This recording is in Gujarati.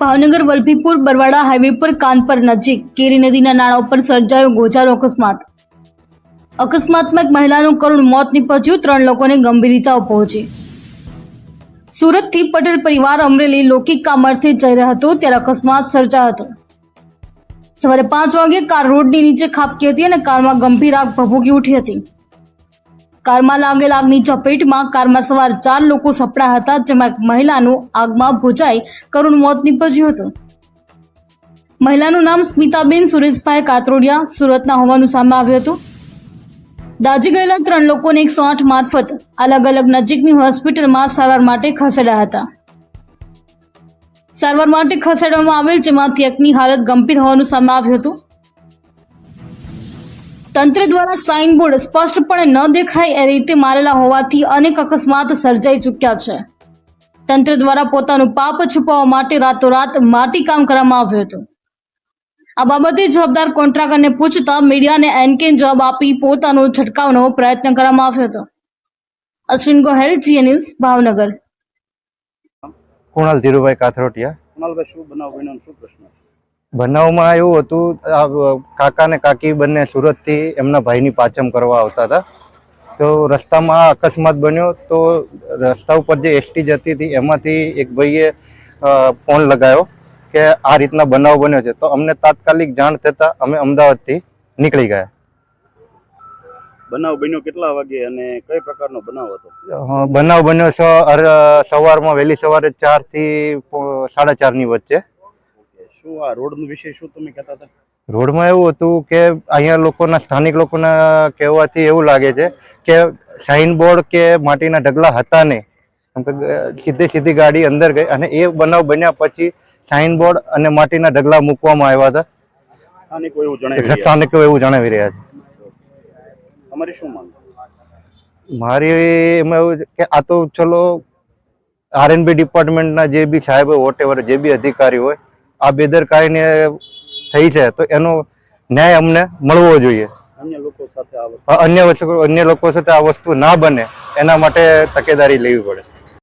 ભાવનગર, વલભીપુર, બરવાડા હાઈવે પર કાનપર નજીક કેરી નદીના નાળા ઉપર સર્જાયો ગોજારો અકસ્માત. અકસ્માતમાં એક મહિલાનું કરુણ મોત નીપજ્યું, ત્રણ લોકોને ગંભીર ઇજાઓ પહોંચી. સુરતથી પટેલ પરિવાર અમરેલી લૌકિક કામરથી જઈ રહ્યો હતો, ત્યારે અકસ્માત સર્જાયો હતો. સવારે પાંચ વાગે કાર રોડની નીચે ખાબકી હતી અને કારમાં ગંભીર આગ ભભૂકી ઉઠી હતી. કારમાં લાગેલ આગની ઝપેટમાં કારમાં સવાર ચાર લોકો સપડા હતા, જેમાં એક મહિલાનું આગમાં ભોજાઈ કરુણ મોત નીપજ્યું હતું. મહિલાનું નામ સ્મિતાબેન સુરેશભાઈ કાતરોડિયા સુરતના હોવાનું સામે આવ્યું હતું. દાજી ગયેલા ત્રણ લોકોને એકસો આઠ મારફત અલગ અલગ નજીકની હોસ્પિટલમાં સારવાર માટે ખસેડાયા હતા. સારવાર માટે ખસેડવામાં આવેલ, જેમાંથી એકની હાલત ગંભીર હોવાનું સામે આવ્યું હતું. તંત્ર દ્વારા સાઇનબોર્ડ સ્પષ્ટપણે ન દેખાય એ રીતે મારેલા હોવાથી અનેક અકસ્માત સર્જાઈ ચૂક્યા છે. તંત્ર દ્વારા પોતાનું પાપ છુપાવવા માટે રાતોરાત માટી કામ કરવામાં આવ્યું હતું. આ બાબતે જવાબદાર કોન્ટ્રાક્ટરને પૂછતા મીડિયાને એનકેન જવાબ આપી પોતાનો છટકાવનો પ્રયત્ન કરવામાં આવ્યો હતો. અશ્વિન ગોહેલ જીએ ન્યૂઝ ભાવનગર. કુણાલ ધીરુભાઈ કાથરોટિયા. કુણાલભાઈ શું બનાવ બન્યો શું પ્રશ્ન? બનાવમાં એવું હતું આ કાકા ને કાકી બંને સુરતથી એમના ભાઈની પાચમ કરવા આવતા હતા. તો રસ્તામાં અકસ્માત બન્યો તો રસ્તા ઉપર જે એસટી જતી હતી એમાંથી એક ભાઈએ ફોન લગાવ્યો કે આ રીતના બનાવ બન્યો છે. તો અમને તાત્કાલિક જાણ થતાં અમે અમદાવાદથી નીકળી ગયા. બનાવ બન્યો કેટલા વાગે અને કઈ પ્રકારનો બનાવ હતો? બનાવ બન્યો સવારમાં વહેલી સવારે ચારથી સાડા ચારની વચ્ચે. શું આ રોડનું વિશે શું તમે કહેતા હતા? રોડમાં એવું હતું કે અહીંયા લોકોના સ્થાનિક લોકોના કહેવાથી એવું લાગે છે કે સાઇન બોર્ડ કે માટીના ઢગલા હતા નહીં. સીધી સીધી ગાડી અંદર ગઈ અને એ બનાવ બન્યા પછી સાઇન બોર્ડ અને માટીના ઢગલા મૂકવામાં આવ્યા હતા. સ્થાનિકો એવું જણાવી રહ્યા સ્થાનિકો એવું જણાવી રહ્યા છે. તમારી શું માંગ? મારી એમાં એવું કે આ તો ચલો આરએનબી ડિપાર્ટમેન્ટના જે બી સાહેબ હોય વોટ જે બી અધિકારી હોય આ બેદરકારીને થઈ છે તો એનો ન્યાય અમને મળવો જોઈએ. અન્ય લોકો સાથે આ વસ્તુ અન્ય લોકો સાથે આ વસ્તુ ના બને એના માટે તકેદારી લેવી પડે.